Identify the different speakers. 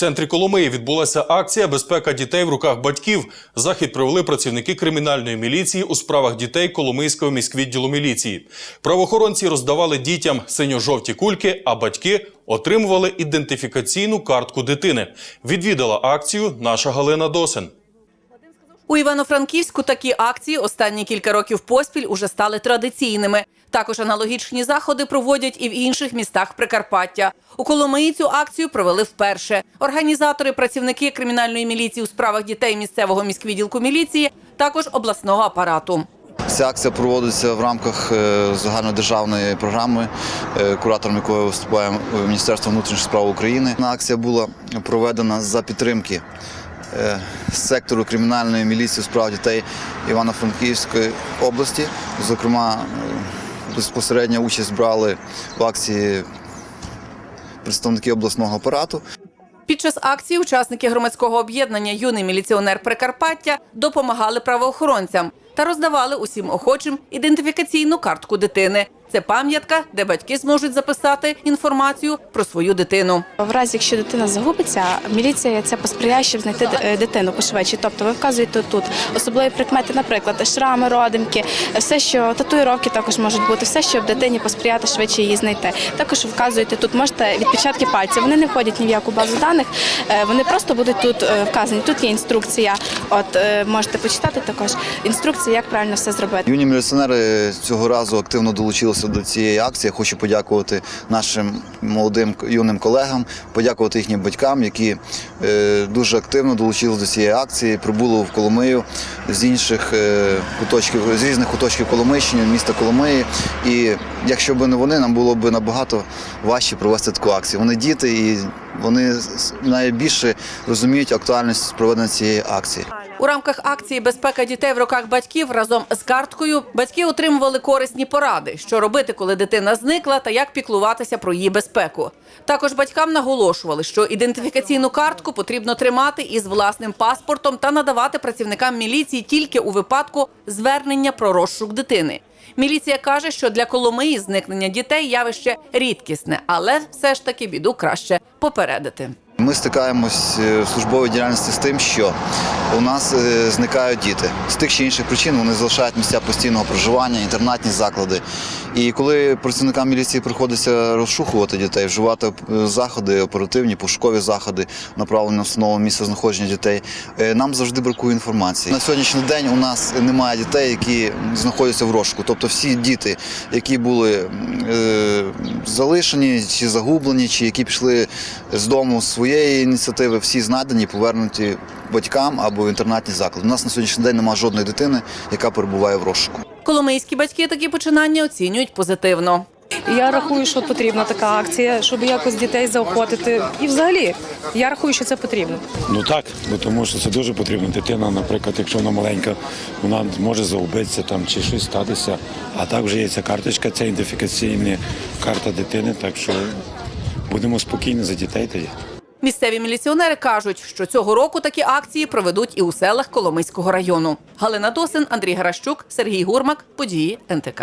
Speaker 1: центрі Коломиї відбулася акція Безпека дітей в руках батьків. Захід провели працівники кримінальної міліції у справах дітей Коломийського міськвідділу міліції. Правоохоронці роздавали дітям синьо-жовті кульки, а батьки отримували ідентифікаційну картку дитини. Відвідала акцію наша Галина Досин.
Speaker 2: У Івано-Франківську такі акції останні кілька років поспіль уже стали традиційними. Також аналогічні заходи проводять і в інших містах Прикарпаття. У Коломиї цю акцію провели вперше. Організатори, працівники кримінальної міліції у справах дітей місцевого міськвідділку міліції, також обласного апарату.
Speaker 3: Ця акція проводиться в рамках е, загальнодержавної програми, е, куратором якої виступає Міністерство внутрішніх справ України. Акція була проведена за підтримки е, сектору кримінальної міліції у справах дітей Івано-Франківської області. Зокрема, безпосередньо участь брали в акції представники обласного апарату.
Speaker 2: Під час акції учасники громадського об'єднання Юний міліціонер Прикарпаття допомагали правоохоронцям та роздавали усім охочим ідентифікаційну картку дитини. Це пам'ятка, де батьки зможуть записати інформацію про свою дитину.
Speaker 4: В разі, якщо дитина загубиться, міліція це посприяє, щоб знайти е, дитину пошвидше. Тобто ви вказуєте тут особливі прикмети, наприклад, шрами, родимки, все, що татуїровки також можуть бути, все, щоб дитині посприяти швидше її знайти. Також вказуєте тут, можете відпечатки пальців. Вони не входять ні в яку базу даних, е, вони просто будуть тут е, вказані. Тут є інструкція. От можете почитати також інструкція, як правильно все зробити.
Speaker 3: Юні міліціонери цього разу активно долучилися до цієї акції. Я Хочу подякувати нашим молодим юним колегам, подякувати їхнім батькам, які е, дуже активно долучилися до цієї акції. Прибули в Коломию з інших е, куточків, з різних куточків Коломийщини, міста Коломиї. І якщо б не вони, нам було б набагато важче провести таку акцію. Вони діти і вони найбільше розуміють актуальність проведення цієї акції.
Speaker 2: У рамках акції Безпека дітей в руках батьків разом з карткою батьки отримували корисні поради, що робити, коли дитина зникла, та як піклуватися про її безпеку. Також батькам наголошували, що ідентифікаційну картку потрібно тримати із власним паспортом та надавати працівникам міліції тільки у випадку звернення про розшук дитини. Міліція каже, що для Коломиї зникнення дітей явище рідкісне, але все ж таки біду краще попередити.
Speaker 3: Ми стикаємось е, в службовій діяльності з тим, що у нас е, зникають діти. З тих чи інших причин вони залишають місця постійного проживання, інтернатні заклади. І коли працівникам міліції приходиться розшукувати дітей, вживати е, заходи, оперативні, пошукові заходи, направлені на встановлення місця знаходження дітей, е, нам завжди бракує інформації. На сьогоднішній день у нас немає дітей, які знаходяться в розшуку. Тобто всі діти, які були е, залишені чи загублені, чи які пішли з дому своєї ініціативи, всі знайдені повернуті батькам або в інтернатні заклади. У нас на сьогоднішній день немає жодної дитини, яка перебуває в розшуку.
Speaker 2: Коломийські батьки такі починання оцінюють позитивно.
Speaker 5: Я рахую, що потрібна така акція, щоб якось дітей заохотити. І взагалі, я рахую, що це потрібно.
Speaker 6: Ну так, бо тому що це дуже потрібно. Дитина, наприклад, якщо вона маленька, вона може загубитися там чи щось статися. А так вже є ця карточка, це ідентифікаційна карта дитини, так що будемо спокійні за дітей тоді.
Speaker 2: Місцеві міліціонери кажуть, що цього року такі акції проведуть і у селах Коломийського району. Галина Досин, Андрій Гаращук, Сергій Гурмак. Події НТК.